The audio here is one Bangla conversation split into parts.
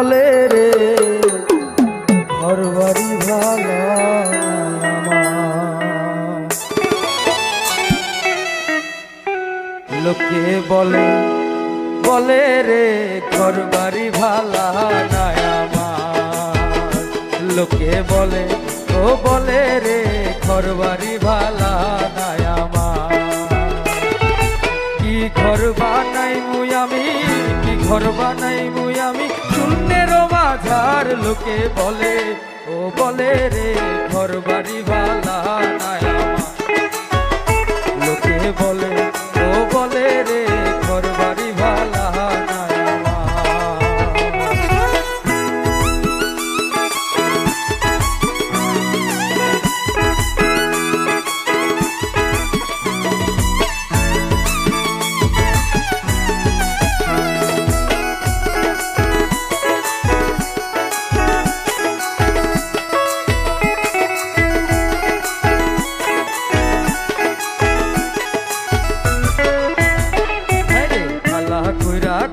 বলে রে ঘর বাড়ি ভালা। লোকে বলে বলে রে ঘর বাড়ি ভালা নাই লোকে বলে, ও বলে রে ঘর বাড়ি ভালা নাই কি ঘর বানাই মুই আমি, কি ঘর বানাই মাঝার লোকে বলে ও বলে রে ঘর বাড়ি ভালা নাই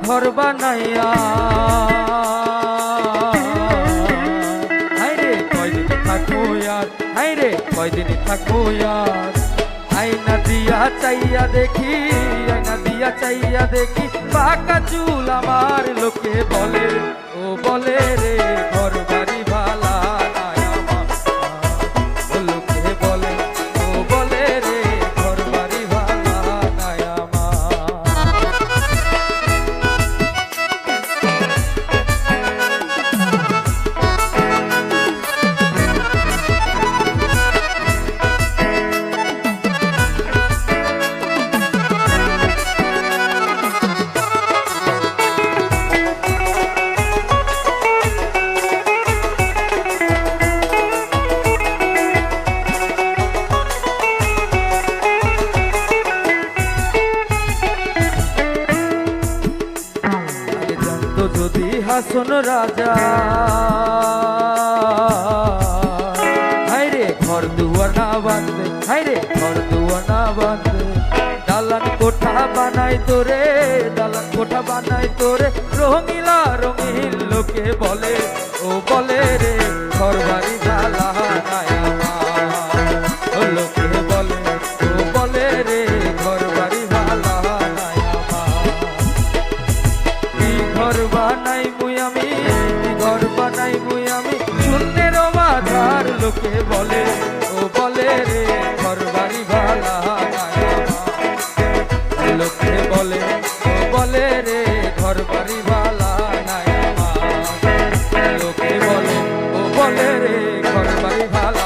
ঘর বানাইয়া। কয়দিন থাকব আর হাইরে কয়দিন থাকো আর আইনা দিয়া চাইয়া দেখি আইনা দিয়া চাইয়া দেখি, পাকা চুল আমার লোকে বলে, ও বলে রে। যদি হাসন রাজা। হাইরে ঘর দুয়ার না বাঁধবে হাইরে ঘর দুয়ার না বাঁধবে দালান কোঠা বানাই তোরে, দালান কোঠা বানাই তোরে রঙিলা লোকে বলে, ও বলে রে ঘর বাড়ি ভালা লোকে বলে, ও বলে রে ঘর বাড়ি ভালা নাই। লোকে বলে, ও বলে রে ভালা